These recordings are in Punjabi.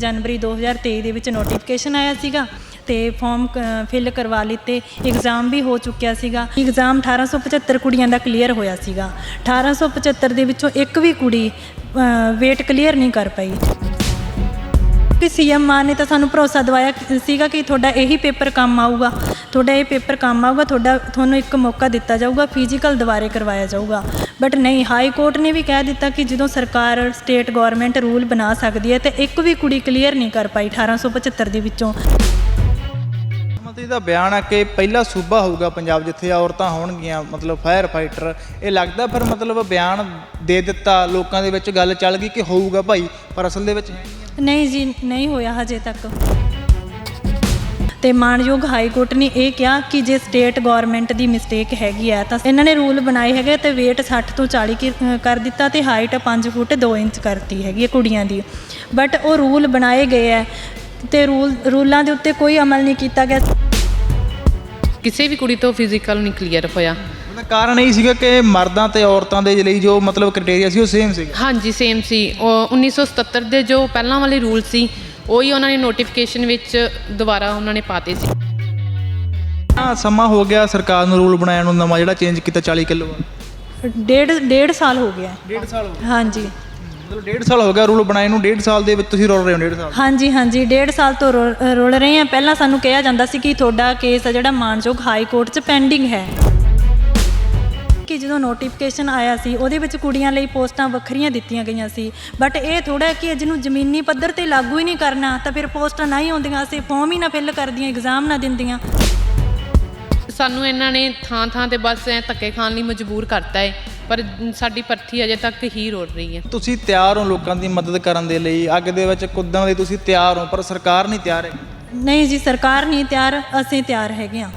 ਜਨਵਰੀ 2023 ਦੇ ਵਿੱਚ ਨੋਟੀਫਿਕੇਸ਼ਨ ਆਇਆ ਸੀਗਾ ਤੇ ਫਾਰਮ ਫਿਲ ਕਰਵਾ ਲਿੱਤੇ ਐਗਜ਼ਾਮ ਵੀ ਹੋ ਚੁੱਕਿਆ ਸੀਗਾ। ਐਗਜ਼ਾਮ 1875 ਕੁੜੀਆਂ ਦਾ ਕਲੀਅਰ ਹੋਇਆ ਸੀਗਾ। 1875 ਦੇ ਵਿੱਚੋਂ ਇੱਕ ਵੀ ਕੁੜੀ ਵੇਟ ਕਲੀਅਰ ਨਹੀਂ ਕਰ ਪਾਈ। ਕਿ ਸੀਐਮ ਮਾਨ ਨੇ ਤਾਂ ਸਾਨੂੰ ਭਰੋਸਾ ਦਵਾਇਆ ਸੀਗਾ ਕਿ ਤੁਹਾਡਾ ਇਹੀ ਪੇਪਰ ਕੰਮ ਆਊਗਾ। ਤੁਹਾਡਾ ਇਹ ਪੇਪਰ ਕੰਮ ਆਊਗਾ, ਤੁਹਾਡਾ, ਤੁਹਾਨੂੰ ਇੱਕ ਮੌਕਾ ਦਿੱਤਾ ਜਾਊਗਾ ਫਿਜ਼ੀਕਲ ਦੁਬਾਰੇ ਕਰਵਾਇਆ ਜਾਊਗਾ। ਬਟ ਨਹੀਂ ਹਾਈ ਕੋਰਟ ਨੇ ਵੀ ਕਹਿ ਦਿੱਤਾ ਕਿ ਜਦੋਂ ਸਰਕਾਰ ਸਟੇਟ ਗਵਰਨਮੈਂਟ ਰੂਲ ਬਣਾ ਸਕਦੀ ਹੈ ਤੇ ਇੱਕ ਵੀ ਕੁੜੀ ਕਲੀਅਰ ਨਹੀਂ ਕਰ ਪਾਈ 1875 ਦੇ ਵਿੱਚੋਂ। ਮੰਤਰੀ ਦਾ ਬਿਆਨ ਹੈ ਕਿ ਪਹਿਲਾ ਸੂਬਾ ਹੋਊਗਾ ਪੰਜਾਬ ਜਿੱਥੇ ਔਰਤਾਂ ਹੋਣਗੀਆਂ ਮਤਲਬ ਫਾਇਰ ਫਾਈਟਰ ਇਹ ਲੱਗਦਾ ਫਿਰ ਮਤਲਬ ਬਿਆਨ ਦੇ ਦਿੱਤਾ ਲੋਕਾਂ ਦੇ ਵਿੱਚ ਗੱਲ ਚੱਲ ਗਈ ਕਿ ਹੋਊਗਾ ਭਾਈ ਪਰ ਅਸਲ ਦੇ ਵਿੱਚ ਨਹੀਂ ਜੀ ਨਹੀਂ ਹੋਇਆ ਹਜੇ ਤੱਕ। ਤੇ ਮਾਨਯੋਗ ਹਾਈ ਕੋਰਟ ਨੇ ਇਹ ਕਿਹਾ ਕਿ ਜੇ ਸਟੇਟ ਗਵਰਨਮੈਂਟ ਦੀ ਮਿਸਟੇਕ ਹੈਗੀ ਆ ਤਾਂ ਇਹਨਾਂ ਨੇ ਰੂਲ ਬਣਾਏ ਹੈਗੇ ਤੇ weight 60 ਤੋਂ 40 ਕੀ- ਅ, ਕਰ ਦਿੱਤਾ ਤੇ ਹਾਈਟ 5 ਫੁੱਟ 2 ਇੰਚ ਕਰਤੀ ਹੈਗੀ ਹੈ ਕੁੜੀਆਂ ਦੀ। ਬਟ ਉਹ ਰੂਲ ਬਣਾਏ ਗਏ ਆ ਤੇ ਰੂਲ ਰੂਲਾਂ ਦੇ ਉੱਤੇ ਕੋਈ ਅਮਲ ਨਹੀਂ ਕੀਤਾ ਗਿਆ। ਕਿਸੇ ਵੀ ਕੁੜੀ ਤੋਂ ਫਿਜ਼ੀਕਲ ਨਹੀਂ ਕਲੀਅਰ ਹੋਇਆ। ਉਹਦਾ ਕਾਰਨ ਇਹ ਸੀਗਾ ਕਿ ਮਰਦਾਂ ਤੇ ਔਰਤਾਂ ਦੇ ਲਈ ਜੋ ਮਤਲਬ ਕ੍ਰਾਈਟੇਰੀਆ ਸੀ ਉਹ ਸੇਮ ਸੀਗਾ। ਹਾਂਜੀ ਸੇਮ ਸੀ। ਉਹ 1977 ਦੇ ਜੋ ਪਹਿਲਾਂ ਵਾਲੇ ਰੂਲ ਸੀ ਉਹੀ ਉਹਨਾਂ ਨੇ ਨੋਟੀਫਿਕੇਸ਼ਨ ਵਿੱਚ ਦੁਬਾਰਾ ਉਹਨਾਂ ਨੇ ਪਾਤੇ ਸੀ। ਆ ਸਮਾਂ ਹੋ ਗਿਆ ਸਰਕਾਰ ਨੂੰ ਰੂਲ ਬਣਾਇਆ ਨੂੰ ਨਵਾਂ ਜਿਹੜਾ ਚੇਂਜ ਕੀਤਾ 40 ਕਿਲੋ ਡੇਢ ਡੇਢ ਸਾਲ ਹੋ ਗਿਆ। ਹੈ। ਡੇਢ ਸਾਲ ਹੋ ਗਿਆ? ਹਾਂਜੀ। ਮਤਲਬ ਡੇਢ ਸਾਲ ਹੋ ਗਿਆ ਰੂਲ ਬਣਾਏ ਨੂੰ ਡੇਢ ਸਾਲ ਦੇ ਵਿੱਚ ਤੁਸੀਂ ਰੋਲ ਰਹੇ ਹੋ ਡੇਢ ਸਾਲ? ਹਾਂਜੀ ਹਾਂਜੀ। ਡੇਢ ਸਾਲ ਤੋਂ ਰੁਲ ਰੁਲ ਰਹੇ ਆ ਪਹਿਲਾਂ ਸਾਨੂੰ ਕਿਹਾ ਜਾਂਦਾ ਸੀ ਕਿ ਤੁਹਾਡਾ ਕੇਸ ਆ ਜਿਹੜਾ ਮਾਨਯੋਗ ਹਾਈ ਕੋਰਟ 'ਚ ਪੈਂਡਿੰਗ ਹੈ। ਕਿ ਜਦੋਂ ਨੋਟੀਫਿਕੇਸ਼ਨ ਆਇਆ ਸੀ ਉਹਦੇ ਵਿੱਚ ਕੁੜੀਆਂ ਲਈ ਪੋਸਟਾਂ ਵੱਖਰੀਆਂ ਦਿੱਤੀਆਂ ਗਈਆਂ ਸੀ। ਬਟ ਇਹ ਥੋੜਾ ਕਿ ਜਿਹਨੂੰ ਜ਼ਮੀਨੀ ਪੱਧਰ ਤੇ ਲਾਗੂ ਹੀ ਨਹੀਂ ਕਰਨਾ ਤਾਂ ਫਿਰ ਪੋਸਟਾਂ ਨਹੀਂ ਆਉਂਦੀਆਂ ਅਸੀਂ ਫਾਰਮ ਹੀ ਨਾ ਫਿਲ ਕਰਦੀਆਂ ਐਗਜ਼ਾਮ ਨਾ ਦਿੰਦੀਆਂ। ਸਾਨੂੰ ਇਹਨਾਂ ਨੇ ਥਾਂ ਥਾਂ ਤੇ ਬਸ ਐ ਧੱਕੇ ਖਾਣ ਲਈ ਮਜਬੂਰ ਕਰਤਾ ਹੈ ਪਰ ਸਾਡੀ ਪਰਥੀ ਅਜੇ ਤੱਕ ਹੀ ਰੋੜ ਰਹੀ ਹੈ। ਤੁਸੀਂ ਤਿਆਰ ਹੋ ਲੋਕਾਂ ਦੀ ਮਦਦ ਕਰਨ ਦੇ ਲਈ ਅੱਗ ਦੇ ਵਿੱਚ ਕੁੱਦਣ ਲਈ ਤੁਸੀਂ ਤਿਆਰ ਹੋ ਪਰ ਸਰਕਾਰ ਨਹੀਂ ਤਿਆਰ ਹੈ ਨਹੀਂ ਜੀ ਸਰਕਾਰ ਨਹੀਂ ਤਿਆਰ ਅਸੀਂ ਤਿਆਰ ਹੈਗੇ ਆ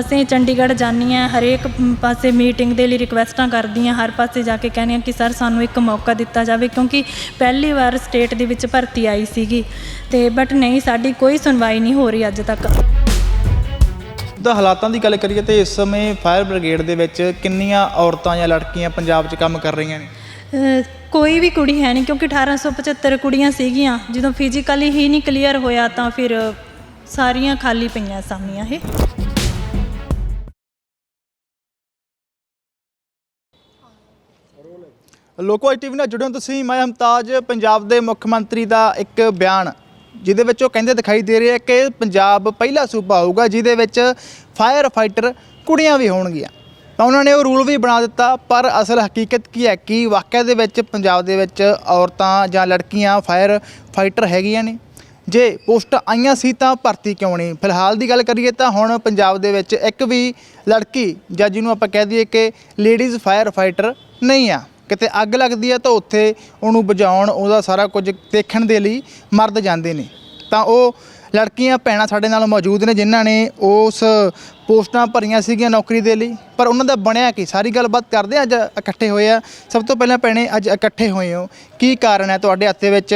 ਅਸੀਂ ਚੰਡੀਗੜ੍ਹ ਜਾਂਦੀ ਹਾਂ ਹਰੇਕ ਪਾਸੇ ਮੀਟਿੰਗ ਦੇ ਲਈ ਰਿਕਵੈਸਟਾਂ ਕਰਦੀ ਹਾਂ ਹਰ ਪਾਸੇ ਜਾ ਕੇ ਕਹਿੰਦੀ ਹਾਂ ਕਿ ਸਰ ਸਾਨੂੰ ਇੱਕ ਮੌਕਾ ਦਿੱਤਾ ਜਾਵੇ ਕਿਉਂਕਿ ਪਹਿਲੀ ਵਾਰ ਸਟੇਟ ਦੇ ਵਿੱਚ ਭਰਤੀ ਆਈ ਸੀਗੀ ਤੇ ਬਟ ਨਹੀਂ ਸਾਡੀ ਕੋਈ ਸੁਣਵਾਈ ਨਹੀਂ ਹੋ ਰਹੀ ਅੱਜ ਤੱਕ। ਦਾ ਹਾਲਾਤਾਂ ਦੀ ਗੱਲ ਕਰੀਏ ਤੇ ਇਸ ਸਮੇਂ ਫਾਇਰ ਬ੍ਰਿਗੇਡ ਦੇ ਵਿੱਚ ਕਿੰਨੀਆਂ ਔਰਤਾਂ ਜਾਂ ਲੜਕੀਆਂ ਪੰਜਾਬ 'ਚ ਕੰਮ ਕਰ ਰਹੀਆਂ ਨੇ? ਕੋਈ ਵੀ ਕੁੜੀ ਹੈ ਨਹੀਂ ਕਿਉਂਕਿ 1875 ਕੁੜੀਆਂ ਸੀਗੀਆਂ ਜਦੋਂ ਫਿਜ਼ੀਕਲੀ ਹੀ ਨਹੀਂ ਕਲੀਅਰ ਹੋਇਆ ਤਾਂ ਫਿਰ ਸਾਰੀਆਂ ਖਾਲੀ ਪਈਆਂ ਸਾਮੀਆਂ ਇਹ। ਲੋਕੋ ਟੀਵੀ ਨਾਲ ਜੁੜੇ ਹੋ ਤੁਸੀਂ। ਮੈਂ ਹਮਤਾਜ, ਪੰਜਾਬ ਦੇ ਮੁੱਖ ਮੰਤਰੀ ਦਾ ਇੱਕ ਬਿਆਨ, ਜਿਹਦੇ ਵਿੱਚ ਉਹ ਕਹਿੰਦੇ ਦਿਖਾਈ ਦੇ ਰਿਹਾ ਕਿ ਪੰਜਾਬ ਪਹਿਲਾ ਸੂਬਾ ਹੋਊਗਾ, ਜਿਹਦੇ ਵਿੱਚ ਫਾਇਰ ਫਾਈਟਰ ਕੁੜੀਆਂ ਵੀ ਹੋਣਗੀਆਂ। ਤਾਂ ਉਹਨਾਂ ਨੇ ਉਹ ਰੂਲ ਵੀ ਬਣਾ ਦਿੱਤਾ, ਪਰ ਅਸਲ ਹਕੀਕਤ ਕੀ ਹੈ? ਕਿ ਵਾਕਿਆ ਦੇ ਵਿੱਚ ਪੰਜਾਬ ਦੇ ਵਿੱਚ ਔਰਤਾਂ ਜਾਂ ਲੜਕੀਆਂ ਫਾਇਰ ਫਾਈਟਰ ਹੈਗੀਆਂ ਨੇ? ਜੇ ਪੋਸਟ ਆਈਆਂ ਸੀ ਤਾਂ ਭਰਤੀ ਕਿਉਂ ਨਹੀਂ? ਫਿਲਹਾਲ ਦੀ ਗੱਲ ਕਰੀਏ ਤਾਂ ਹੁਣ ਪੰਜਾਬ ਦੇ ਵਿੱਚ ਇੱਕ ਵੀ ਲੜਕੀ, ਜਾਂ ਜਿਹਨੂੰ ਆਪਾਂ ਕਹਿ ਦਈਏ ਕਿ ਲੇਡੀਜ਼ ਫਾਇਰ ਫਾਈਟਰ ਨਹੀਂ ਆ। ਕਿਤੇ ਅੱਗ ਲੱਗਦੀ ਹੈ ਤਾਂ ਉੱਥੇ ਉਹਨੂੰ ਬੁਝਾਉਣ, ਉਹਦਾ ਸਾਰਾ ਕੁਝ ਦੇਖਣ ਦੇ ਲਈ ਮਰਦ ਜਾਂਦੇ ਨੇ। ਤਾਂ ਉਹ ਲੜਕੀਆਂ, ਭੈਣਾਂ ਸਾਡੇ ਨਾਲ ਮੌਜੂਦ ਨੇ ਜਿਨ੍ਹਾਂ ਨੇ ਉਸ ਪੋਸਟਾਂ ਭਰੀਆਂ ਸੀਗੀਆਂ ਨੌਕਰੀ ਦੇ ਲਈ ਪਰ ਉਹਨਾਂ ਦਾ ਬਣਿਆ ਕੀ? ਸਾਰੀ ਗੱਲਬਾਤ ਕਰਦੇ ਅੱਜ ਇਕੱਠੇ ਹੋਏ ਆ। ਸਭ ਤੋਂ ਪਹਿਲਾਂ ਭੈਣੇ ਅੱਜ ਇਕੱਠੇ ਹੋਏ ਹੋ। ਕੀ ਕਾਰਨ ਹੈ ਤੁਹਾਡੇ ਹੱਥੇ ਵਿੱਚ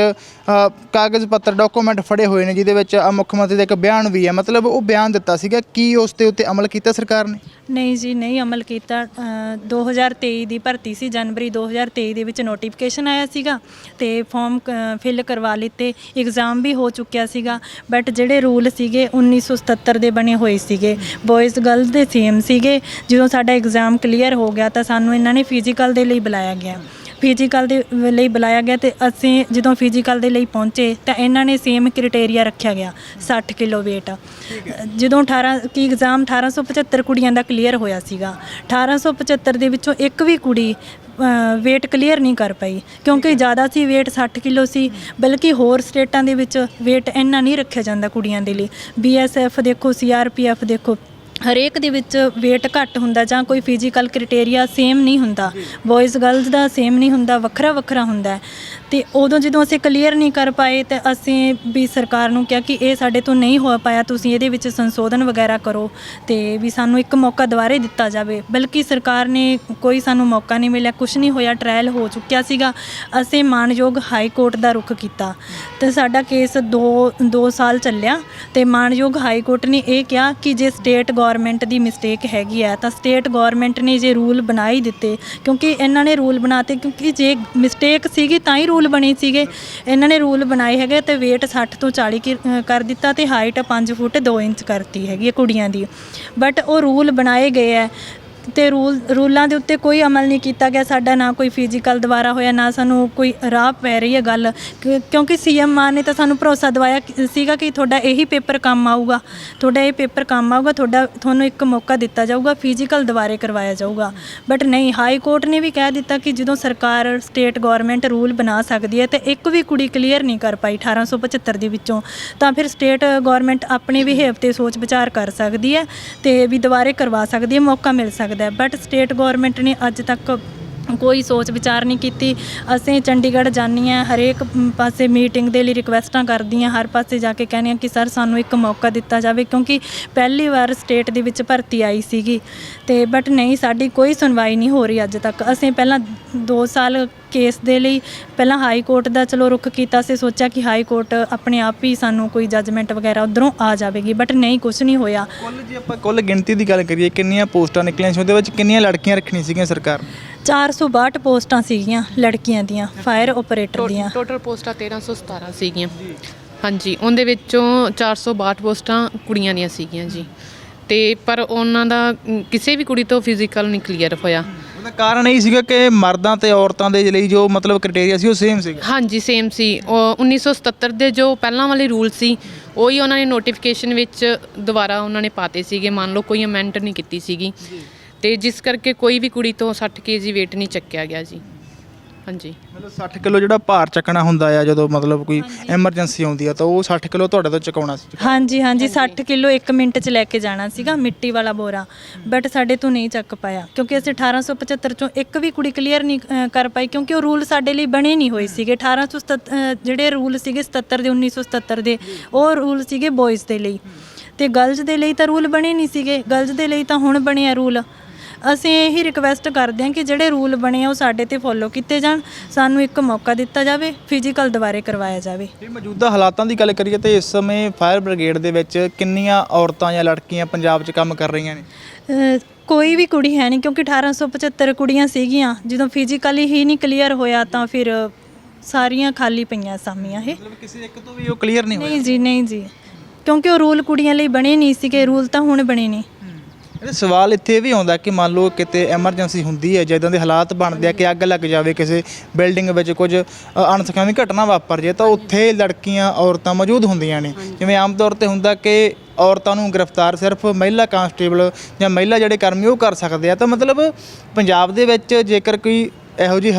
ਕਾਗਜ਼ ਪੱਤਰ ਡਾਕੂਮੈਂਟ ਫੜੇ ਹੋਏ ਨੇ ਜਿਹਦੇ ਵਿੱਚ ਮੁੱਖ ਮੰਤਰੀ ਦਾ ਇੱਕ ਬਿਆਨ ਵੀ ਹੈ? ਮਤਲਬ ਉਹ ਬਿਆਨ ਦਿੱਤਾ ਸੀਗਾ ਕੀ ਉਸ ਦੇ ਉੱਤੇ ਅਮਲ ਕੀਤਾ ਸਰਕਾਰ ਨੇ? ਨਹੀਂ ਜੀ ਨਹੀਂ ਅਮਲ ਕੀਤਾ। ਅ, 2023 ਦੀ ਭਰਤੀ ਸੀ ਜਨਵਰੀ 2023 ਦੇ ਵਿੱਚ ਨੋਟੀਫਿਕੇਸ਼ਨ ਆਇਆ ਸੀਗਾ ਤੇ ਫਾਰਮ ਫਿਲ ਕਰਵਾ ਲਿੱਤੇ। ਐਗਜ਼ਾਮ ਵੀ ਹੋ ਚੁੱਕਿਆ ਸੀਗਾ ਬਟ ਜਿਹੜੇ ਰੂਲ ਸੀਗੇ 1977 ਦੇ ਬਣੇ ਹੋਏ ਸੀਗੇ। ਬॉयਜ਼ ਗਰਲਸ ਦੇ ਸੇਮ ਸੀਗੇ। ਜਦੋਂ ਸਾਡਾ ਐਗਜ਼ਾਮ ਕਲੀਅਰ ਹੋ ਗਿਆ ਤਾਂ ਸਾਨੂੰ ਇਹਨਾਂ ਨੇ ਫਿਜ਼ੀਕਲ ਦੇ ਲਈ ਬੁਲਾਇਆ ਗਿਆ। ਫਿਜ਼ੀਕਲ ਦੇ ਲਈ ਬੁਲਾਇਆ ਗਿਆ ਤੇ ਅਸੀਂ ਜਦੋਂ ਫਿਜ਼ੀਕਲ ਦੇ ਲਈ ਪਹੁੰਚੇ ਤਾਂ ਇਹਨਾਂ ਨੇ ਸੇਮ ਕ੍ਰਾਈਟੇਰੀਆ ਰੱਖਿਆ ਗਿਆ 60 ਕਿਲੋ weight ਜਦੋਂ 18 ਕੀ ਐਗਜ਼ਾਮ 1875 ਕੁੜੀਆਂ ਦਾ ਕਲੀਅਰ ਹੋਇਆ ਸੀਗਾ। 1875 ਦੇ ਵਿੱਚੋਂ ਇੱਕ ਵੀ ਕੁੜੀ weight ਕਲੀਅਰ ਨਹੀਂ ਕਰ ਪਾਈ, ਕਿਉਂਕਿ ਜ਼ਿਆਦਾ ਸੀ weight 60 ਕਿਲੋ ਸੀ। ਬਲਕਿ ਹੋਰ ਸਟੇਟਾਂ ਦੇ ਵਿੱਚ weight ਇੰਨਾ ਨਹੀਂ ਰੱਖਿਆ ਜਾਂਦਾ ਕੁੜੀਆਂ ਦੇ ਲਈ। BSF ਦੇਖੋ CRPF ਦੇਖੋ ਹਰੇਕ ਦੇ ਵਿੱਚ weight ਘੱਟ ਹੁੰਦਾ ਜਾਂ ਕੋਈ ਫਿਜ਼ੀਕਲ ਕ੍ਰਾਈਟੇਰੀਆ ਸੇਮ ਨਹੀਂ ਹੁੰਦਾ। ਬॉयਜ਼ ਗਰਲਜ਼ ਦਾ ਸੇਮ ਨਹੀਂ ਹੁੰਦਾ, ਵੱਖਰਾ ਵੱਖਰਾ ਹੁੰਦਾ ਹੈ। ਤੇ ਉਦੋਂ ਜਦੋਂ ਅਸੀਂ ਕਲੀਅਰ ਨਹੀਂ ਕਰ ਪਾਏ ਤੇ ਅਸੀਂ ਵੀ ਸਰਕਾਰ ਨੂੰ ਕਿਹਾ ਕਿ ਇਹ ਸਾਡੇ ਤੋਂ ਨਹੀਂ ਹੋ ਪਾਇਆ, ਤੁਸੀਂ ਇਹਦੇ ਵਿੱਚ ਸੰਸ਼ੋਧਨ ਵਗੈਰਾ ਕਰੋ ਤੇ ਵੀ ਸਾਨੂੰ ਇੱਕ ਮੌਕਾ ਦੁਬਾਰੇ ਦਿੱਤਾ ਜਾਵੇ। ਬਲਕਿ ਸਰਕਾਰ ਨੇ ਕੋਈ ਸਾਨੂੰ ਮੌਕਾ ਨਹੀਂ ਮਿਲਿਆ ਕੁਝ ਨਹੀਂ ਹੋਇਆ ਟ੍ਰਾਇਲ ਹੋ ਚੁੱਕਿਆ ਸੀਗਾ। ਅਸੀਂ ਮਾਨਯੋਗ ਹਾਈ ਕੋਰਟ ਦਾ ਰੁਖ ਕੀਤਾ। ਤੇ ਸਾਡਾ ਕੇਸ 2 2 ਸਾਲ ਚੱਲਿਆ ਤੇ ਮਾਨਯੋਗ ਹਾਈ ਕੋਰਟ ਨੇ ਇਹ ਕਿਹਾ ਕਿ ਜੇ ਸਟੇਟ ਗਵਰਨਮੈਂਟ ਦੀ ਮਿਸਟੇਕ ਹੈਗੀ ਹੈ ਤਾਂ ਸਟੇਟ ਗਵਰਨਮੈਂਟ ਨੇ ਜੇ ਰੂਲ ਬਣਾ ਹੀ ਦਿੱਤੇ ਕਿਉਂਕਿ ਇਹਨਾਂ ਨੇ ਰੂਲ ਬਣਾਤੇ ਕਿਉਂਕਿ ਜੇ ਮਿਸਟੇਕ ਸੀਗੀ ਤਾਂ ਹੀ ਰੂਲ ਬਣੇ ਸੀਗੇ। ਇਹਨਾਂ ਨੇ ਰੂਲ ਬਣਾਏ ਹੈਗੇ ਤੇ weight 60 ਤੋਂ 40 ਕਿ- ਅ, ਕਰ ਦਿੱਤਾ ਤੇ ਹਾਈਟ 5 ਫੁੱਟ 2 ਇੰਚ ਕਰਤੀ ਹੈਗੀ ਹੈ ਕੁੜੀਆਂ ਦੀ। ਬਟ ਉਹ ਰੂਲ ਬਣਾਏ ਗਏ ਹੈ ਤੇ ਰੂਲ, ਰੂਲਾਂ ਦੇ ਉੱਤੇ ਕੋਈ ਅਮਲ ਨਹੀਂ ਕੀਤਾ ਗਿਆ, ਸਾਡਾ ਨਾ ਕੋਈ ਫਿਜ਼ੀਕਲ ਦੁਆਰਾ ਹੋਇਆ, ਨਾ ਸਾਨੂੰ ਕੋਈ ਰਾਹ ਪੈ ਰਹੀ ਹੈ ਗੱਲ। ਕਿ- ਕਿਉਂਕਿ ਸੀਐਮ ਮਾਨ ਨੇ ਤਾਂ ਸਾਨੂੰ ਭਰੋਸਾ ਦਵਾਇਆ ਕਿ- ਸੀਗਾ ਕਿ ਤੁਹਾਡਾ ਇਹੀ ਪੇਪਰ ਕੰਮ ਆਊਗਾ। ਤੁਹਾਡਾ ਇਹ ਪੇਪਰ ਕੰਮ ਆਊਗਾ, ਤੁਹਾਡਾ, ਤੁਹਾਨੂੰ ਇੱਕ ਮੌਕਾ ਦਿੱਤਾ ਜਾਊਗਾ ਫਿਜ਼ੀਕਲ ਦੁਬਾਰੇ ਕਰਵਾਇਆ ਜਾਊਗਾ। ਬਟ ਨਹੀਂ ਹਾਈ ਕੋਰਟ ਨੇ ਵੀ ਕਹਿ ਦਿੱਤਾ ਕਿ ਜਦੋਂ ਸਰਕਾਰ ਸਟੇਟ ਗਵਰਨਮੈਂਟ ਰੂਲ ਬਣਾ ਸਕਦੀ ਹੈ, ਤੇ ਇੱਕ ਵੀ ਕੁੜੀ ਕਲੀਅਰ ਨਹੀਂ ਕਰ ਪਾਈ 1875 ਦੇ ਵਿੱਚੋਂ, ਤਾਂ ਫਿਰ ਸਟੇਟ ਗਵਰਨਮੈਂਟ ਆਪਣੇ ਬਿਹੇਵ ਤੇ ਸੋਚ ਵਿਚਾਰ ਕਰ ਸਕਦੀ ਹੈ ਤੇ ਵੀ ਦੁਬਾਰੇ ਕਰਵਾ ਸਕਦੀ ਹੈ, ਮੌਕਾ ਮਿਲ ਸਕਦਾ ਸਕਦਾ ਬਟ ਸਟੇਟ ਗਵਰਨਮੈਂਟ ਨੇ ਅੱਜ ਤੱਕ ਕੋਈ ਸੋਚ ਵਿਚਾਰ ਨਹੀਂ ਕੀਤੀ। ਅਸੀਂ ਚੰਡੀਗੜ੍ਹ ਜਾਂਦੀ ਹਾਂ, ਹਰੇਕ ਪਾਸੇ ਮੀਟਿੰਗ ਦੇ ਲਈ ਰਿਕਵੈਸਟਾਂ ਕਰਦੀ ਹਾਂ, ਹਰ ਪਾਸੇ ਜਾ ਕੇ ਕਹਿੰਦੇ ਹਾਂ ਕਿ ਸਰ ਸਾਨੂੰ ਇੱਕ ਮੌਕਾ ਦਿੱਤਾ ਜਾਵੇ ਕਿਉਂਕਿ ਪਹਿਲੀ ਵਾਰ ਸਟੇਟ ਦੇ ਵਿੱਚ ਭਰਤੀ ਆਈ ਸੀਗੀ ਤੇ ਬਟ ਨਹੀਂ, ਸਾਡੀ ਕੋਈ ਸੁਣਵਾਈ ਨਹੀਂ ਹੋ ਰਹੀ ਅੱਜ ਤੱਕ। ਅਸੀਂ ਪਹਿਲਾਂ 2 ਸਾਲ ਕੇਸ ਦੇ ਲਈ ਪਹਿਲਾਂ ਹਾਈ ਕੋਰਟ ਦਾ ਚਲੋ ਰੁਖ ਕੀਤਾ ਸੀ ਸੋਚਿਆ ਕਿ ਹਾਈ ਕੋਰਟ ਆਪਣੇ ਆਪ ਹੀ ਸਾਨੂੰ ਕੋਈ ਜੱਜਮੈਂਟ ਵਗੈਰਾ ਉਧਰੋਂ ਆ ਜਾਵੇਗੀ ਬਟ ਨਹੀਂ ਕੁਝ ਨਹੀਂ ਹੋਇਆ। ਕੁੱਲ ਜੇ ਆਪਾਂ ਕੁੱਲ ਗਿਣਤੀ ਦੀ ਗੱਲ ਕਰੀਏ, ਕਿੰਨੀਆਂ ਪੋਸਟਾਂ ਨਿਕਲੀਆਂ ਸੀ, ਉਹਦੇ ਵਿੱਚ ਕਿੰਨੀਆਂ ਲੜਕੀਆਂ ਰੱਖਣੀਆਂ ਸੀਗੀਆਂ ਸਰਕਾਰ? ਨੇ 462 ਪੋਸਟਾਂ ਸੀਗੀਆਂ ਲੜਕੀਆਂ ਦੀਆਂ ਫਾਇਰ ਆਪਰੇਟਰ ਦੀਆਂ। ਟੋਟਲ ਪੋਸਟਾਂ 1317 ਸੀਗੀਆਂ। ਹਾਂਜੀ ਉਹਦੇ ਵਿੱਚੋਂ 462 ਪੋਸਟਾਂ ਕੁੜੀਆਂ ਦੀਆਂ ਸੀਗੀਆਂ ਜੀ। ਤੇ ਪਰ ਉਹਨਾਂ ਦਾ ਕਿਸੇ ਵੀ ਕੁੜੀ ਤੋਂ ਫਿਜ਼ੀਕਲ ਨਹੀਂ ਕਲੀਅਰ ਹੋਇਆ। ਉਹਦਾ ਕਾਰਨ ਇਹ ਸੀਗਾ ਕਿ ਮਰਦਾਂ ਤੇ ਔਰਤਾਂ ਦੇ ਲਈ ਜੋ ਮਤਲਬ ਕ੍ਰਾਈਟੇਰੀਆ ਸੀ ਉਹ ਸੇਮ ਸੀਗਾ। ਹਾਂਜੀ ਸੇਮ ਸੀ। ਉਹ 1977 ਦੇ ਜੋ ਪਹਿਲਾਂ ਵਾਲੇ ਰੂਲ ਸੀ ਉਹੀ ਉਹਨਾਂ ਨੇ ਨੋਟੀਫਿਕੇਸ਼ਨ ਵਿੱਚ ਦੁਬਾਰਾ ਉਹਨਾਂ ਨੇ ਪਾਤੇ ਸੀਗੇ। ਮੰਨ ਲਓ ਕੋਈ ਅਮੈਂਡ ਨਹੀਂ ਕੀਤੀ ਸੀਗੀ। ਤੇ ਜਿਸ ਕਰਕੇ ਕੋਈ ਵੀ ਕੁੜੀ ਤੋਂ 60 ਕੇਜੀ weight ਨਹੀਂ ਚੱਕਿਆ ਗਿਆ ਜੀ। ਹਾਂਜੀ। ਮਤਲਬ 60 ਕਿਲੋ ਜਿਹੜਾ ਭਾਰ ਚੱਕਣਾ ਹੁੰਦਾ ਆ ਜਦੋਂ ਮਤਲਬ ਕੋਈ ਐਮਰਜੈਂਸੀ ਆਉਂਦੀ ਆ ਤਾਂ ਉਹ 60 ਕਿਲੋ ਤੁਹਾਡੇ ਤੋਂ ਚੁਕਾਉਣਾ ਸੀ? ਹਾਂਜੀ ਹਾਂਜੀ 60 ਕਿਲੋ 1 ਮਿੰਟ ਚ ਲੈ ਕੇ ਜਾਣਾ ਸੀਗਾ ਮਿੱਟੀ ਵਾਲਾ ਬੋਰਾ। ਬਟ ਸਾਡੇ ਤੋਂ ਨਹੀਂ ਚੱਕ ਪਾਇਆ ਕਿਉਂਕਿ ਅਸੀਂ 1875 ਚੋਂ ਇੱਕ ਵੀ ਕੁੜੀ ਕਲੀਅਰ ਨਹੀਂ ਕਰ ਪਾਈ ਕਿਉਂਕਿ ਉਹ ਰੂਲ ਸਾਡੇ ਲਈ ਬਣੇ ਨਹੀਂ ਹੋਏ ਸੀਗੇ। 1877 ਅ, ਜਿਹੜੇ ਰੂਲ ਸੀਗੇ 77 ਦੇ 1977 ਦੇ ਉਹ ਰੂਲ ਸੀਗੇ ਬॉयਜ਼ ਦੇ ਲਈ। ਤੇ ਗਰਲਜ਼ ਦੇ ਲਈ ਤਾਂ ਰੂਲ ਬਣੇ ਨਹੀਂ ਸੀਗੇ ਗਰਲਜ਼ ਦੇ ਲਈ ਤਾਂ ਹੁਣ ਬਣਿਆ ਰੂਲ। ਅਸੀਂ ਇਹੀ ਰਿਕਵੈਸਟ ਕਰਦੇ ਹਾਂ ਕਿ ਜਿਹੜੇ ਰੂਲ ਬਣੇ ਆ ਉਹ ਸਾਡੇ ਤੇ ਫੋਲੋ ਕੀਤੇ ਜਾਣ ਸਾਨੂੰ ਇੱਕ ਮੌਕਾ ਦਿੱਤਾ ਜਾਵੇ ਫਿਜ਼ੀਕਲ ਦੁਬਾਰੇ ਕਰਵਾਇਆ ਜਾਵੇ। ਜੇ ਮੌਜੂਦਾ ਹਾਲਾਤਾਂ ਦੀ ਗੱਲ ਕਰੀਏ ਤੇ ਇਸ ਸਮੇਂ ਫਾਇਰ ਬ੍ਰਿਗੇਡ ਦੇ ਵਿੱਚ ਕਿੰਨੀਆਂ ਔਰਤਾਂ ਜਾਂ ਲੜਕੀਆਂ ਪੰਜਾਬ 'ਚ ਕੰਮ ਕਰ ਰਹੀਆਂ ਨੇ? ਕੋਈ ਵੀ ਕੁੜੀ ਹੈ ਨਹੀਂ ਕਿਉਂਕਿ 1875 ਕੁੜੀਆਂ ਸੀਗੀਆਂ ਜਦੋਂ ਫਿਜ਼ੀਕਲੀ ਹੀ ਨਹੀਂ ਕਲੀਅਰ ਹੋਇਆ ਤਾਂ ਫਿਰ ਸਾਰੀਆਂ ਖਾਲੀ ਪਈਆਂ ਸਾਮੀਆਂ ਇਹ। ਮਤਲਬ ਕਿਸੇ ਇੱਕ ਤੋਂ ਵੀ ਉਹ ਕਲੀਅਰ ਨਹੀਂ ਹੋਇਆ? ਨਹੀਂ ਜੀ ਨਹੀਂ ਜੀ। ਕਿਉਂਕਿ ਉਹ ਰੂਲ ਕੁੜੀਆਂ ਲਈ ਬਣੇ ਨਹੀਂ ਸੀਗੇ ਰੂਲ ਤਾਂ ਹੁਣ ਬਣੇ ਨੇ। ਇਹ ਸਵਾਲ ਇੱਥੇ ਇਹ ਵੀ ਆਉਂਦਾ ਕਿ ਮੰਨ ਲਓ ਕਿਤੇ ਐਮਰਜੈਂਸੀ ਹੁੰਦੀ ਹੈ ਜਦੋਂ ਦੇ ਹਾਲਾਤ ਬਣਦੇ ਆ ਕਿ ਅੱਗ ਲੱਗ ਜਾਵੇ ਕਿਸੇ ਬਿਲਡਿੰਗ ਵਿੱਚ ਕੁਝ ਅਣਸਖਾਵੀ ਘਟਨਾ ਵਾਪਰ ਜੇ ਤਾਂ ਉੱਥੇ ਲੜਕੀਆਂ ਔਰਤਾਂ ਮੌਜੂਦ ਹੁੰਦੀਆਂ ਨੇ। ਜਿਵੇਂ ਆਮ ਤੌਰ ਤੇ ਹੁੰਦਾ ਕਿ ਔਰਤਾਂ ਨੂੰ ਗ੍ਰਿਫਤਾਰ ਸਿਰਫ ਮਹਿਲਾ ਕਾਂਸਟੇਬਲ ਜਾਂ ਮਹਿਲਾ ਜਿਹੜੇ ਕਰਮੀ ਉਹ ਕਰ ਸਕਦੇ ਆ ਤਾਂ ਮਤਲਬ ਪੰਜਾਬ ਦੇ ਵਿੱਚ ਜੇਕਰ ਕੋਈ ਇਹੋ ਜਿਹੀ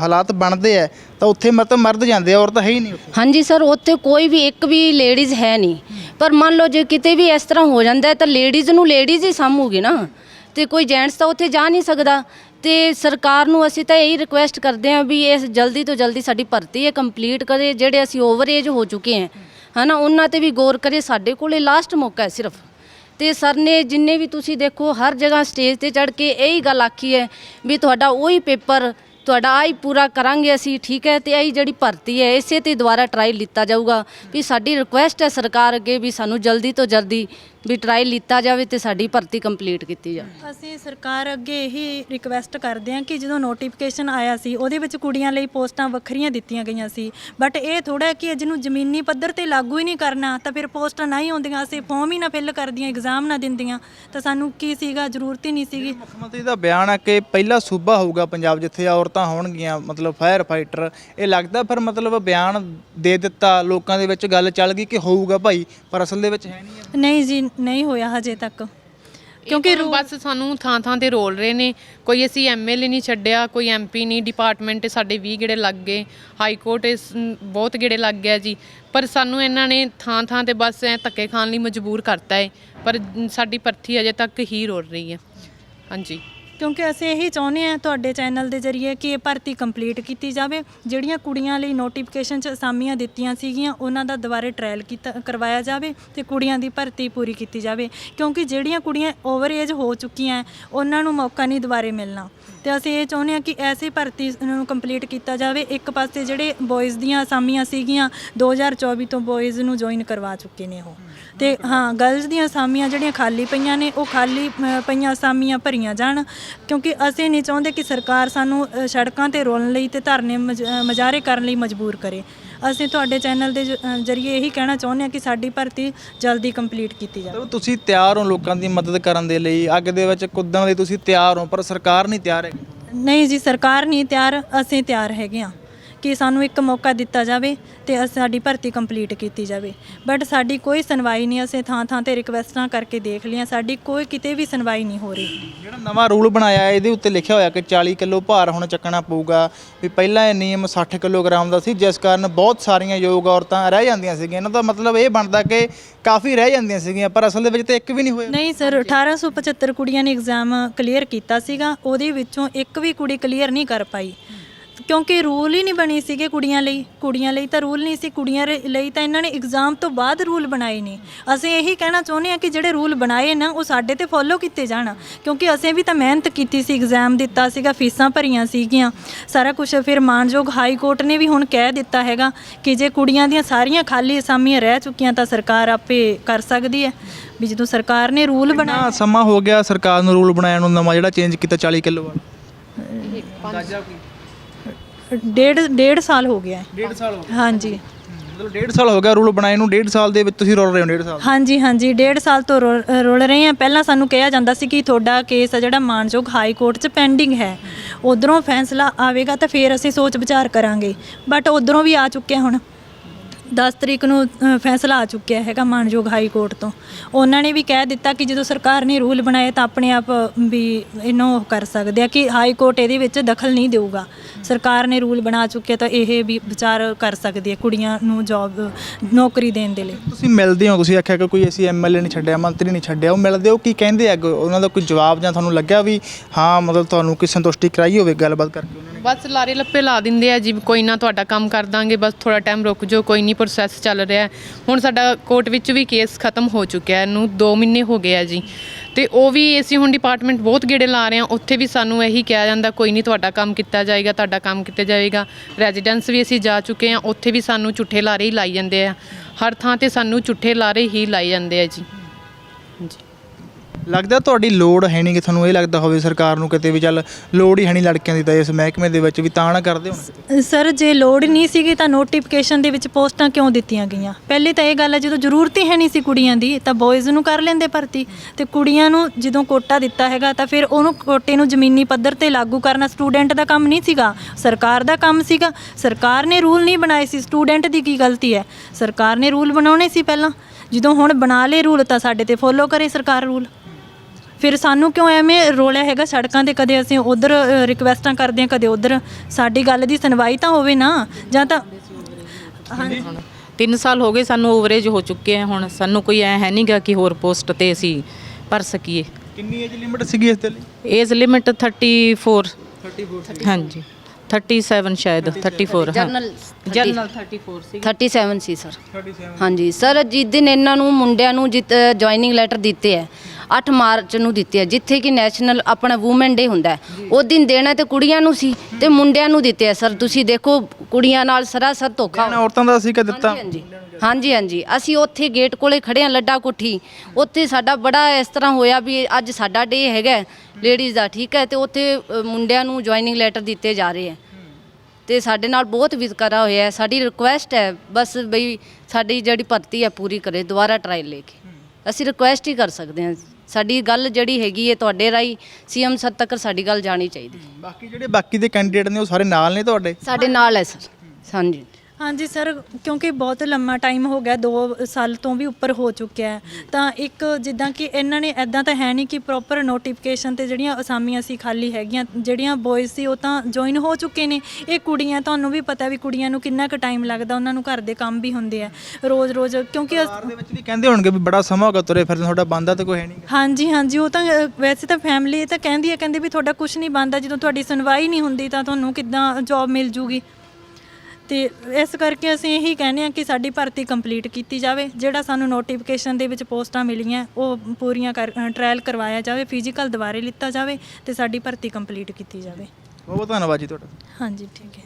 ਹਾਲਾਤ ਬਣਦੇ ਆ, ਤਾਂ ਉੱਥੇ ਮਤਲਬ ਮਰਦ ਜਾਂਦੇ ਆ, ਔਰਤ ਹੈ ਹੀ ਨਹੀਂ ਉੱਥੇ। ਹਾਂਜੀ ਸਰ, ਉੱਥੇ ਕੋਈ ਵੀ ਇੱਕ ਵੀ ਲੇਡੀਜ਼ ਹੈ ਨਹੀਂ। ਪਰ ਮੰਨ ਲਓ ਜੇ ਕਿਤੇ ਵੀ ਇਸ ਤਰ੍ਹਾਂ ਹੋ ਜਾਂਦਾ ਤਾਂ ਲੇਡੀਜ਼ ਨੂੰ ਲੇਡੀਜ਼ ਹੀ ਸਾਂਭੂਗੀ ਨਾ। ਤੇ ਕੋਈ ਜੈਂਟਸ ਤਾਂ ਉੱਥੇ ਜਾ ਨਹੀਂ ਸਕਦਾ। ਤੇ ਸਰਕਾਰ ਨੂੰ ਅਸੀਂ ਤਾਂ ਇਹੀ ਰਿਕੁਐਸਟ ਕਰਦੇ ਹਾਂ ਵੀ ਇਸ ਜਲਦੀ ਤੋਂ ਜਲਦੀ ਸਾਡੀ ਭਰਤੀ ਹੈ ਕੰਪਲੀਟ ਕਰੇ, ਜਿਹੜੇ ਅਸੀਂ ਓਵਰ ਏਜ ਹੋ ਚੁੱਕੇ ਹਾਂ। ਹਨਾ, ਉਹਨਾਂ ਤੇ ਵੀ ਗੌਰ ਕਰੇ, ਸਾਡੇ ਕੋਲੇ ਲਾਸਟ ਮੌਕਾ ਹੈ ਸਿਰਫ। ਤੇ ਸਰ ਨੇ ਜਿੰਨੇ ਵੀ ਤੁਸੀਂ ਦੇਖੋ ਹਰ ਜਗ੍ਹਾ ਸਟੇਜ ਤੇ ਚੜ ਕੇ ਇਹੀ ਗੱਲ ਆਖੀ ਹੈ ਵੀ ਤੁਹਾਡਾ ਉਹੀ ਪੇਪਰ ਤੁਹਾਡਾ ਆਈ ਪੂਰਾ ਕਰਾਂਗੇ ਅਸੀਂ, ਠੀਕ ਹੈ? ਤੇ ਆਈ ਜਿਹੜੀ ਭਰਤੀ ਹੈ, ਇਸੇ ਤੇ ਦੁਬਾਰਾ ਟਰਾਇਲ ਲਿੱਤਾ ਜਾਊਗਾ। ਵੀ ਸਾਡੀ ਰਿਕੁਐਸਟ ਹੈ ਸਰਕਾਰ ਅੱਗੇ ਵੀ ਸਾਨੂੰ ਜਲਦੀ ਤੋਂ ਜਲਦੀ ਵੀ ਟਰਾਇਲ ਲਿੱਤਾ ਜਾਵੇ ਤੇ ਸਾਡੀ ਭਰਤੀ ਕੰਪਲੀਟ ਕੀਤੀ ਜਾਵੇ। ਅਸੀਂ ਸਰਕਾਰ ਅੱਗੇ ਇਹੀ ਰਿਕਵੈਸਟ ਕਰਦੇ ਹਾਂ ਕਿ ਜਦੋਂ ਨੋਟੀਫਿਕੇਸ਼ਨ ਆਇਆ ਸੀ ਉਹਦੇ ਵਿੱਚ ਕੁੜੀਆਂ ਲਈ ਪੋਸਟਾਂ ਵੱਖਰੀਆਂ ਦਿੱਤੀਆਂ ਗਈਆਂ ਸੀ। ਬਟ ਇਹ ਥੋੜਾ ਕਿ ਜਿਹਨੂੰ ਜ਼ਮੀਨੀ ਪੱਧਰ ਤੇ ਲਾਗੂ ਹੀ ਨਹੀਂ ਕਰਨਾ ਤਾਂ ਫਿਰ ਪੋਸਟਾਂ ਨਹੀਂ ਆਉਂਦੀਆਂ ਅਸੀਂ ਫਾਰਮ ਹੀ ਨਾ ਫਿਲ ਕਰਦੀਆਂ ਐਗਜ਼ਾਮ ਨਾ ਦਿੰਦੀਆਂ। ਤਾਂ ਸਾਨੂੰ ਕੀ ਸੀਗਾ ਜ਼ਰੂਰਤ ਹੀ ਨਹੀਂ ਸੀਗੀ। ਮੁੱਖ ਮੰਤਰੀ ਦਾ ਬਿਆਨ ਆ ਕਿ ਪਹਿਲਾ ਸੂਬਾ ਹੋਊਗਾ ਪੰਜਾਬ ਜਿੱਥੇ ਔਰਤਾਂ ਹੋਣਗੀਆਂ ਮਤਲਬ ਫਾਇਰ ਫਾਈਟਰ ਇਹ ਲੱਗਦਾ ਫਿਰ ਮਤਲਬ ਬਿਆਨ ਦੇ ਦਿੱਤਾ ਲੋਕਾਂ ਦੇ ਵਿੱਚ ਗੱਲ ਚੱਲ ਗਈ ਕਿ ਹੋਊਗਾ ਭਾਈ ਪਰ ਅਸਲ ਦੇ ਵਿੱਚ ਹੈ ਨਹੀਂ। ਨਹੀਂ ਜੀ ਨਹੀਂ ਹੋਇਆ ਹਜੇ ਤੱਕ। ਕਿਉਂਕਿ ਬਸ ਸਾਨੂੰ ਥਾਂ ਥਾਂ ਤੇ ਰੋਲ ਰਹੇ ਨੇ। ਕੋਈ ਅਸੀਂ ਐਮਐਲਏ ਨਹੀਂ ਛੱਡਿਆ ਕੋਈ ਐਮਪੀ ਨਹੀਂ ਡਿਪਾਰਟਮੈਂਟ ਸਾਡੇ 20 ਗੇੜੇ ਲੱਗ ਗਏ ਹਾਈ ਕੋਰਟ ਇਸ ਬਹੁਤ ਗੇੜੇ ਲੱਗ ਗਿਆ ਜੀ। ਪਰ ਸਾਨੂੰ ਇਹਨਾਂ ਨੇ ਥਾਂ ਥਾਂ ਤੇ ਬਸ ਐ ਧੱਕੇ ਖਾਣ ਲਈ ਮਜਬੂਰ ਕਰਤਾ ਹੈ ਪਰ ਸਾਡੀ ਭਰਤੀ ਅਜੇ ਤੱਕ ਹੀ ਰੋਲ ਰਹੀ ਹੈ। ਹਾਂਜੀ। ਕਿਉਂਕਿ ਅਸੀਂ ਇਹੀ ਚਾਹੁੰਦੇ ਹਾਂ ਤੁਹਾਡੇ ਚੈਨਲ ਦੇ ਜ਼ਰੀਏ ਕਿ ਇਹ ਭਰਤੀ ਕੰਪਲੀਟ ਕੀਤੀ ਜਾਵੇ। ਜਿਹੜੀਆਂ ਕੁੜੀਆਂ ਲਈ ਨੋਟੀਫਿਕੇਸ਼ਨ 'ਚ ਅਸਾਮੀਆਂ ਦਿੱਤੀਆਂ ਸੀਗੀਆਂ, ਉਹਨਾਂ ਦਾ ਦੁਬਾਰੇ ਟ੍ਰਾਇਲ ਕੀਤਾ, ਕਰਵਾਇਆ ਜਾਵੇ ਤੇ ਕੁੜੀਆਂ ਦੀ ਭਰਤੀ ਪੂਰੀ ਕੀਤੀ ਜਾਵੇ। ਕਿਉਂਕਿ ਜਿਹੜੀਆਂ ਕੁੜੀਆਂ ਓਵਰ ਏਜ ਹੋ ਚੁੱਕੀਆਂ, ਉਹਨਾਂ ਨੂੰ ਮੌਕਾ ਨਹੀਂ ਦੁਬਾਰੇ ਮਿਲਣਾ। ਤੇ ਅਸੀਂ ਇਹ ਚਾਹੁੰਦੇ ਹਾਂ ਕਿ ਐਸੀ ਭਰਤੀ ਨੂੰ ਕੰਪਲੀਟ ਕੀਤਾ ਜਾਵੇ। ਇੱਕ ਪਾਸੇ ਜਿਹੜੇ ਬॉयਜ਼ ਦੀਆਂ ਅਸਾਮੀਆਂ ਸੀਗੀਆਂ 2024 ਤੋਂ ਬॉयਜ਼ ਨੂੰ ਜੁਆਇਨ ਕਰਵਾ ਚੁੱਕੇ ਨੇ ਉਹ। ਤੇ ਹਾਂ ਗਰਲਜ਼ ਦੀਆਂ ਅਸਾਮੀਆਂ ਜਿਹੜੀਆਂ ਖਾਲੀ ਪਈਆਂ ਨੇ, ਉਹ ਖਾਲੀ ਪਈਆਂ ਅਸਾਮੀਆਂ ਭਰੀਆਂ ਜਾਣ। ਕਿਉਂਕਿ ਅਸੀਂ ਨਹੀਂ ਚਾਹੁੰਦੇ ਕਿ ਸਰਕਾਰ ਸਾਨੂੰ ਸੜਕਾਂ ਤੇ ਰੋਲਣ ਲਈ ਤੇ ਧਰਨੇ ਮਜ- ਮੁਜ਼ਾਹਰੇ ਕਰਨ ਲਈ ਮਜਬੂਰ ਕਰੇ। ਅਸੀਂ ਤੁਹਾਡੇ ਚੈਨਲ ਦੇ ਜ- ਅ, ਜ਼ਰੀਏ ਇਹੀ ਕਹਿਣਾ ਚਾਹੁੰਦੇ ਹਾਂ ਕਿ ਸਾਡੀ ਭਰਤੀ ਜਲਦੀ ਕੰਪਲੀਟ ਕੀਤੀ ਜਾਵੇ। ਚਲੋ ਤੁਸੀਂ ਤਿਆਰ ਹੋ ਲੋਕਾਂ ਦੀ ਮਦਦ ਕਰਨ ਦੇ ਲਈ? ਅੱਗ ਦੇ ਵਿੱਚ ਕੁੱਦਣ ਲਈ ਤੁਸੀਂ ਤਿਆਰ ਹੋ ਪਰ ਸਰਕਾਰ ਨਹੀਂ ਤਿਆਰ ਹੈਗੀ। ਨਹੀਂ ਜੀ ਸਰਕਾਰ ਨਹੀਂ ਤਿਆਰ ਅਸੀਂ ਤਿਆਰ ਹੈਗੇ ਆ ਕਿ ਸਾਨੂੰ ਇੱਕ ਮੌਕਾ ਦਿੱਤਾ ਜਾਵੇ ਤੇ ਅਸ- ਸਾਡੀ ਭਰਤੀ ਕੰਪਲੀਟ ਕੀਤੀ ਜਾਵੇ। ਬਟ ਸਾਡੀ ਕੋਈ ਸੁਣਵਾਈ ਨਹੀਂ ਅਸੀਂ ਥਾਂ ਥਾਂ ਤੇ ਰਿਕਵੈਸਟਾਂ ਕਰਕੇ ਦੇਖ ਲਈਆਂ। ਸਾਡੀ ਕੋਈ ਕਿਤੇ ਵੀ ਸੁਣਵਾਈ ਨਹੀਂ ਹੋ ਰਹੀ। ਜਿਹੜਾ ਨਵਾਂ ਰੂਲ ਬਣਾਇਆ ਹੈ, ਇਹਦੇ ਉੱਤੇ ਲਿਖਿਆ ਹੋਇਆ ਕਿ 40 ਕਿਲੋ ਭਾਰ ਹੁਣ ਚੱਕਣਾ ਪਊਗਾ। ਵੀ ਪਹਿਲਾਂ ਇਹ ਨਿਯਮ 60 ਕਿਲੋਗ੍ਰਾਮ ਦਾ ਸੀ ਜਿਸ ਕਾਰਨ ਬਹੁਤ ਸਾਰੀਆਂ ਯੋਗ ਔਰਤਾਂ ਰਹਿ ਜਾਂਦੀਆਂ ਸੀਗੀਆਂ। ਇਹਨਾਂ ਦਾ ਮਤਲਬ ਇਹ ਬਣਦਾ ਕਿ ਕਾਫੀ ਰਹਿ ਜਾਂਦੀਆਂ ਸੀਗੀਆਂ ਪਰ ਅਸਲ ਦੇ ਵਿੱਚ ਤੇ ਇੱਕ ਵੀ ਨਹੀਂ ਹੋਇਆ। ਨਹੀਂ ਸਰ 1875 ਕੁੜੀਆਂ ਨੇ ਐਗਜ਼ਾਮ ਕਲੀਅਰ ਕੀਤਾ ਸੀਗਾ। ਉਹਦੇ ਵਿੱਚੋਂ ਇੱਕ ਵੀ ਕੁੜੀ ਕਲੀਅਰ ਨਹੀਂ ਕਰ ਪਾਈ। ਕਿਉਂਕਿ ਰੂਲ ਹੀ ਨਹੀਂ ਬਣੇ ਸੀਗੇ ਕੁੜੀਆਂ ਲਈ ਕੁੜੀਆਂ ਲਈ ਤਾਂ ਰੂਲ ਨਹੀਂ ਸੀ ਕੁੜੀਆਂ ਰੇ- ਲਈ ਤਾਂ ਇਹਨਾਂ ਨੇ ਐਗਜ਼ਾਮ ਤੋਂ ਬਾਅਦ ਰੂਲ ਬਣਾਏ ਨੇ। ਅਸੀਂ ਇਹੀ ਕਹਿਣਾ ਚਾਹੁੰਦੇ ਹਾਂ ਕਿ ਜਿਹੜੇ ਰੂਲ ਬਣਾਏ ਨਾ ਉਹ ਸਾਡੇ ਤੇ ਫੋਲੋ ਕੀਤੇ ਜਾਣ। ਕਿਉਂਕਿ ਅਸੀਂ ਵੀ ਤਾਂ ਮਿਹਨਤ ਕੀਤੀ ਸੀ ਐਗਜ਼ਾਮ ਦਿੱਤਾ ਸੀਗਾ ਫੀਸਾਂ ਭਰੀਆਂ ਸੀਗੀਆਂ। ਸਾਰਾ ਕੁਝ ਫਿਰ ਮਾਨਯੋਗ ਹਾਈ ਕੋਰਟ ਨੇ ਵੀ ਹੁਣ ਕਹਿ ਦਿੱਤਾ ਹੈਗਾ ਕਿ ਜੇ ਕੁੜੀਆਂ ਦੀਆਂ ਸਾਰੀਆਂ ਖਾਲੀ ਅਸਾਮੀਆਂ ਰਹਿ ਚੁੱਕੀਆਂ ਤਾਂ ਸਰਕਾਰ ਆਪੇ ਕਰ ਸਕਦੀ ਹੈ। ਵੀ ਜਦੋਂ ਸਰਕਾਰ ਨੇ ਰੂਲ ਬਣਾਇਆ ਨਾ ਸਮਾਂ ਹੋ ਗਿਆ ਸਰਕਾਰ ਨੂੰ ਰੂਲ ਬਣਾਇਆ ਨੂੰ ਨਵਾਂ ਜਿਹੜਾ ਚੇਂਜ ਕੀਤਾ 40 ਕਿਲੋ ਵਾਲਾ? ਡੇਢ ਡੇਢ ਸਾਲ ਹੋ ਗਿਆ ਹੈ। ਡੇਢ ਸਾਲ ਹੋ ਹਾਂਜੀ। ਮਤਲਬ ਡੇਢ ਸਾਲ ਹੋ ਗਿਆ ਰੂਲ ਬਣਾਏ ਨੂੰ ਡੇਢ ਸਾਲ ਦੇ ਵਿੱਚ ਤੁਸੀਂ ਰੁਲ ਰਹੇ ਹੋ ਡੇਢ ਸਾਲ। ਹਾਂਜੀ ਹਾਂਜੀ ਡੇਢ ਸਾਲ ਤੋਂ ਰੁਲ ਰੁਲ ਰਹੇ ਆ ਪਹਿਲਾਂ ਸਾਨੂੰ ਕਿਹਾ ਜਾਂਦਾ ਸੀ ਕਿ ਤੁਹਾਡਾ ਕੇਸ ਆ ਜਿਹੜਾ ਮਾਨਯੋਗ ਹਾਈ ਕੋਰਟ 'ਚ ਪੈਂਡਿੰਗ ਹੈ। ਉਧਰੋਂ ਫੈਸਲਾ ਆਵੇਗਾ ਤਾਂ ਫਿਰ ਅਸੀਂ ਸੋਚ ਵਿਚਾਰ ਕਰਾਂਗੇ। ਬਟ ਉਧਰੋਂ ਵੀ ਆ ਚੁੱਕਿਆ ਹੁਣ। 10 ਤਰੀਕ ਨੂੰ ਅ, ਫੈਸਲਾ ਆ ਚੁੱਕਿਆ ਹੈਗਾ ਮਾਨਯੋਗ ਹਾਈ ਕੋਰਟ ਤੋਂ। ਉਹਨਾਂ ਨੇ ਵੀ ਕਹਿ ਦਿੱਤਾ ਕਿ ਜਦੋਂ ਸਰਕਾਰ ਨੇ ਰੂਲ ਬਣਾਏ ਤਾਂ ਆਪਣੇ ਆਪ ਵੀ ਇਹਨੂੰ ਉਹ ਕਰ ਸਕਦੇ ਆ ਕਿ ਹਾਈ ਕੋਰਟ ਇਹਦੇ ਵਿੱਚ ਦਖਲ ਨਹੀਂ ਦੇਊਗਾ। ਸਰਕਾਰ ਨੇ ਰੂਲ ਬਣਾ ਚੁੱਕਿਆ ਤਾਂ ਇਹ ਵੀ ਵਿਚਾਰ ਕਰ ਸਕਦੀ ਹੈ ਕੁੜੀਆਂ ਨੂੰ ਜੌਬ ਨੌਕਰੀ ਦੇਣ ਦੇ ਲਈ। ਤੁਸੀਂ ਮਿਲਦੇ ਹੋ ਤੁਸੀਂ ਆਖਿਆ ਕਿ ਕੋਈ ਅਸੀਂ ਐਮਐਲਏ ਨਹੀਂ ਛੱਡਿਆ ਮੰਤਰੀ ਨਹੀਂ ਛੱਡਿਆ ਉਹ ਮਿਲਦੇ ਹੋ ਕੀ ਕਹਿੰਦੇ ਆ? ਅੱਗੋਂ? ਉਹਨਾਂ ਦਾ ਕੋਈ ਜਵਾਬ ਜਾਂ ਤੁਹਾਨੂੰ ਲੱਗਿਆ ਵੀ ਹਾਂ ਮਤਲਬ ਤੁਹਾਨੂੰ ਕੋਈ ਸੰਤੁਸ਼ਟੀ ਕਰਾਈ ਹੋਵੇ ਗੱਲਬਾਤ ਕਰਕੇ ਉਹਨਾਂ ਨੇ? ਬਸ ਲਾਰੇ ਲੱਪੇ ਲਾ ਦਿੰਦੇ ਆ ਜੀ ਕੋਈ ਨਾ ਤੁਹਾਡਾ ਕੰਮ ਕਰ ਦਾਂਗੇ ਬਸ ਥੋੜਾ ਟਾਈਮ ਰੁਕ ਜਾਓ ਕੋਈ ਨਹੀਂ ਪ੍ਰੋਸੈਸ ਚੱਲ ਰਿਹਾ ਹੈ। ਹੁਣ ਸਾਡਾ ਕੋਰਟ ਵਿੱਚ ਵੀ ਕੇਸ ਖਤਮ ਹੋ ਚੁੱਕਿਆ ਹੈ। ਇਹਨੂੰ 2 ਮਹੀਨੇ ਹੋ ਗਏ ਆ ਜੀ। ਤੇ ਉਹ ਵੀ ਅਸੀਂ ਹੁਣ ਡਿਪਾਰਟਮੈਂਟ ਬਹੁਤ ਗੇੜੇ ਲਾ ਰਹੇ ਹਾਂ ਉੱਥੇ ਵੀ ਸਾਨੂੰ ਇਹੀ ਕਿਹਾ ਜਾਂਦਾ, ਕੋਈ ਨਹੀਂ, ਤੁਹਾਡਾ ਕੰਮ ਕੀਤਾ ਜਾਏਗਾ, ਤੁਹਾਡਾ ਕੰਮ ਕੀਤਾ ਜਾਏਗਾ। ਰੈਜ਼ੀਡੈਂਸ ਵੀ ਅਸੀਂ ਜਾ ਚੁੱਕੇ ਹਾਂ ਉੱਥੇ ਵੀ ਸਾਨੂੰ ਝੂਠੇ ਲਾਰੇ ਹੀ ਲਾਈ ਜਾਂਦੇ ਆ। ਹਰ ਥਾਂ ਤੇ ਸਾਨੂੰ ਝੂਠੇ ਲਾਰੇ ਹੀ ਲਾਈ ਜਾਂਦੇ ਆ ਜੀ। ਲੱਗਦਾ ਤੁਹਾਡੀ ਲੋੜ ਹੈ ਨਹੀਂ ਕਿ ਤੁਹਾਨੂੰ ਇਹ ਲੱਗਦਾ ਹੋਵੇ ਸਰਕਾਰ ਨੂੰ ਕਿਤੇ ਵੀ ਚੱਲ ਲੋੜ ਹੀ ਹੈ ਨਹੀਂ ਲੜਕਿਆਂ ਦੀ ਤਾਂ ਇਸ ਮਹਿਕਮੇ ਦੇ ਵਿੱਚ ਵੀ ਤਾਂ ਨਾ ਕਰਦੇ ਹੁਣ। ਸਰ, ਜੇ ਲੋੜ ਨਹੀਂ ਸੀਗੀ ਤਾਂ ਨੋਟੀਫਿਕੇਸ਼ਨ ਦੇ ਵਿੱਚ ਪੋਸਟਾਂ ਕਿਉਂ ਦਿੱਤੀਆਂ ਗਈਆਂ? ਪਹਿਲੇ ਤਾਂ ਇਹ ਗੱਲ ਹੈ, ਜਦੋਂ ਜ਼ਰੂਰਤ ਹੀ ਹੈ ਨਹੀਂ ਸੀ ਕੁੜੀਆਂ ਦੀ, ਤਾਂ ਬॉयਜ਼ ਨੂੰ ਕਰ ਲੈਂਦੇ ਭਰਤੀ। ਤੇ ਕੁੜੀਆਂ ਨੂੰ ਜਦੋਂ ਕੋਟਾ ਦਿੱਤਾ ਹੈਗਾ, ਤਾਂ ਫਿਰ ਉਹਨੂੰ ਕੋਟੇ ਨੂੰ ਜ਼ਮੀਨੀ ਪੱਧਰ ਤੇ ਲਾਗੂ ਕਰਨਾ ਸਟੂਡੈਂਟ ਦਾ ਕੰਮ ਨਹੀਂ ਸੀਗਾ, ਸਰਕਾਰ ਦਾ ਕੰਮ ਸੀਗਾ। ਸਰਕਾਰ ਨੇ ਰੂਲ ਨਹੀਂ ਬਣਾਏ ਸੀ ਸਟੂਡੈਂਟ ਦੀ ਕੀ ਗਲਤੀ ਹੈ? ਸਰਕਾਰ ਨੇ ਰੂਲ ਬਣਾਉਣੇ ਸੀ ਪਹਿਲਾਂ। ਜਦੋਂ ਹੁਣ ਬਣਾ ਲਏ ਰੂਲ ਤਾਂ ਸਾਡੇ ਤੇ ਫੋਲੋ ਕਰੇ ਸਰਕਾਰ ਰੂਲ ਫਿਰ ਸਾਨੂੰ ਕਿਉਂ ਐਵੇਂ ਰੋਲਿਆ ਹੈਗਾ ਸੜਕਾਂ ਤੇ ਕਦੇ ਅਸੀਂ ਉਧਰ ਰਿਕਵੈਸਟਾਂ ਕਰਦੇ ਹਾਂ ਕਦੇ ਉਧਰ। ਸਾਡੀ ਗੱਲ ਦੀ ਸੁਣਵਾਈ ਤਾਂ ਹੋਵੇ ਨਾ ਜਾਂ ਤਾਂ ਹਾਂਜੀ। ਤਿੰਨ ਸਾਲ ਹੋ ਗਏ ਸਾਨੂੰ ਓਵਰੇਜ ਹੋ ਚੁੱਕੇ ਆ ਹੁਣ। ਸਾਨੂੰ ਕੋਈ ਐ ਹੈ ਨਹੀਂਗਾ ਕਿ ਹੋਰ ਪੋਸਟ ਤੇ ਅਸੀਂ ਭਰ ਸਕੀਏ। ਕਿੰਨੀ ਏਜ ਲਿਮਿਟ ਸੀਗੀ ਇਸ ਦੇ ਲਈ? ਏਜ ਲਿਮਿਟ 34 ਹਾਂਜੀ। 37 ਸ਼ਾਇਦ 34 ਹਾਂ। ਜਰਨਲ ਜਨਰਲ 34 ਸੀ 37 ਸੀ ਸਰ ਹਾਂਜੀ ਸਰ ਜਿਸ ਦਿਨ ਇਹਨਾਂ ਨੂੰ ਮੁੰਡਿਆਂ ਨੂੰ ਜਿੱਤ ਜੁਆਇਨਿੰਗ ਲੈਟਰ ਦਿੱਤੇ ਹੈ 8 ਮਾਰਚ ਨੂੰ ਦਿੱਤੇ ਹੈ ਜਿੱਥੇ ਕਿ ਨੈਸ਼ਨਲ ਆਪਣਾ ਔਮਨ ਡੇ ਹੁੰਦਾ ਹੈ। ਉਹ ਦਿਨ ਦੇਣਾ ਤੇ ਕੁੜੀਆਂ ਨੂੰ ਸੀ ਤੇ ਮੁੰਡਿਆਂ ਨੂੰ ਦਿੱਤੇ ਹੈ ਸਰ ਤੁਸੀਂ ਦੇਖੋ ਕੁੜੀਆਂ ਨਾਲ ਸਰਾਸਰ ਧੋਖਾ ਔਰਤਾਂ ਦਾ ਅਸੀਂ ਕਿ ਦਿੱਤਾ? ਹਾਂਜੀ। ਹਾਂਜੀ ਹਾਂਜੀ। ਅਸੀਂ ਉੱਥੇ ਗੇਟ ਕੋਲੇ ਖੜੇ ਹਾਂ ਲੱਡਾ ਕੋਠੀ। ਉੱਥੇ ਸਾਡਾ ਬੜਾ ਇਸ ਤਰ੍ਹਾਂ ਹੋਇਆ ਵੀ ਅੱਜ ਸਾਡਾ ਡੇ ਹੈਗਾ ਲੇਡੀਜ਼ ਦਾ ਠੀਕ ਹੈ? ਤੇ ਉੱਥੇ ਅ, ਮੁੰਡਿਆਂ ਨੂੰ ਜੁਆਇਨਿੰਗ ਲੈਟਰ ਦਿੱਤੇ ਜਾ ਰਹੇ ਹੈ। ਤੇ ਸਾਡੇ ਨਾਲ ਬਹੁਤ ਵਿਤਕਰਾ ਹੋਇਆ ਹੈ। ਸਾਡੀ ਰਿਕੁਐਸਟ ਹੈ ਬਸ ਬਈ ਸਾਡੀ ਜਿਹੜੀ ਭਰਤੀ ਹੈ ਪੂਰੀ ਕਰੇ ਦੁਬਾਰਾ ਟਰਾਇਲ ਲੈ ਕੇ। ਅਸੀਂ ਰਿਕੁਐਸਟ ਹੀ ਕਰ ਸਕਦੇ ਹਾਂ। ਸਾਡੀ ਗੱਲ ਜਿਹੜੀ ਹੈਗੀ ਹੈ ਤੁਹਾਡੇ ਰਾਹੀਂ ਸੀਐਮ ਸਰ ਤੱਕ ਸਾਡੀ ਗੱਲ ਜਾਣੀ ਚਾਹੀਦੀ ਬਾਕੀ ਜਿਹੜੇ ਬਾਕੀ ਦੇ ਕੈਂਡੀਡੇਟ ਨੇ ਉਹ ਸਾਰੇ ਨਾਲ ਨੇ ਤੁਹਾਡੇ? ਸਾਡੇ ਨਾਲ ਹੈ ਸਰ। ਹਾਂਜੀ। ਹਾਂਜੀ ਸਰ ਕਿਉਂਕਿ ਬਹੁਤ ਲੰਮਾ ਟਾਈਮ ਹੋ ਗਿਆ 2 ਸਾਲ ਤੋਂ ਵੀ ਉੱਪਰ ਹੋ ਚੁੱਕਿਆ ਹੈ। ਤਾਂ ਇੱਕ ਜਿੱਦਾਂ ਕਿ ਇਹਨਾਂ ਨੇ ਐਦਾਂ ਤਾਂ ਹੈ ਨਹੀਂ ਕਿ ਪ੍ਰੋਪਰ ਨੋਟੀਫਿਕੇਸ਼ਨ ਤੇ ਜਿਹੜੀਆਂ ਅਸਾਮੀਆਂ ਸੀ ਖਾਲੀ ਹੈਗੀਆਂ ਜਿਹੜੀਆਂ ਬॉयਜ਼ ਸੀ ਉਹ ਤਾਂ ਜੁਆਇਨ ਹੋ ਚੁੱਕੇ ਨੇ। ਇਹ ਕੁੜੀਆਂ ਤੁਹਾਨੂੰ ਵੀ ਪਤਾ ਵੀ ਕੁੜੀਆਂ ਨੂੰ ਕਿੰਨਾ ਕੁ ਟਾਈਮ ਲੱਗਦਾ ਉਹਨਾਂ ਨੂੰ ਘਰ ਦੇ ਕੰਮ ਵੀ ਹੁੰਦੇ ਆ ਰੋਜ਼-ਰੋਜ਼ ਕਿਉਂਕਿ ਪਰਿਵਾਰ ਦੇ ਵਿੱਚ ਵੀ ਕਹਿੰਦੇ ਹੋਣਗੇ ਵੀ ਬੜਾ ਸਮਾਂ ਹੋ ਗਿਆ ਤੁਰੇ ਫਿਰ ਤੁਹਾਡਾ ਬੰਦਾ ਤਾਂ ਕੋਈ ਹੈ ਨਹੀਂ। ਹਾਂਜੀ ਹਾਂਜੀ ਉਹ ਤਾਂ ਅ, ਵੈਸੇ ਤਾਂ ਫੈਮਿਲੀ ਤਾਂ ਕਹਿੰਦੀ ਹੈ ਕਹਿੰਦੇ ਵੀ ਤੁਹਾਡਾ ਕੁਝ ਨਹੀਂ ਬਣਦਾ ਜਦੋਂ ਤੁਹਾਡੀ ਸੁਣਵਾਈ ਨਹੀਂ ਹੁੰਦੀ ਤਾਂ ਤੁਹਾਨੂੰ ਕਿੱਦਾਂ ਜੌਬ ਮਿਲ ਜੂਗੀ। ਤੇ ਇਸ ਕਰਕੇ ਅਸੀਂ ਇਹੀ ਕਹਿੰਦੇ ਹਾਂ ਕਿ ਸਾਡੀ ਭਰਤੀ ਕੰਪਲੀਟ ਕੀਤੀ ਜਾਵੇ ਜਿਹੜਾ ਸਾਨੂੰ ਨੋਟੀਫਿਕੇਸ਼ਨ ਦੇ ਵਿੱਚ ਪੋਸਟਾਂ ਮਿਲੀਆਂ ਉਹ ਪੂਰੀਆਂ ਕਰ ਟ੍ਰਾਇਲ ਕਰਵਾਇਆ ਜਾਵੇ ਫਿਜ਼ੀਕਲ ਦੁਬਾਰੇ ਲਿੱਤਾ ਜਾਵੇ ਤੇ ਸਾਡੀ ਭਰਤੀ ਕੰਪਲੀਟ ਕੀਤੀ ਜਾਵੇ। ਬਹੁਤ ਬਹੁਤ ਧੰਨਵਾਦ ਜੀ ਤੁਹਾਡਾ। ਹਾਂਜੀ ਠੀਕ ਹੈ।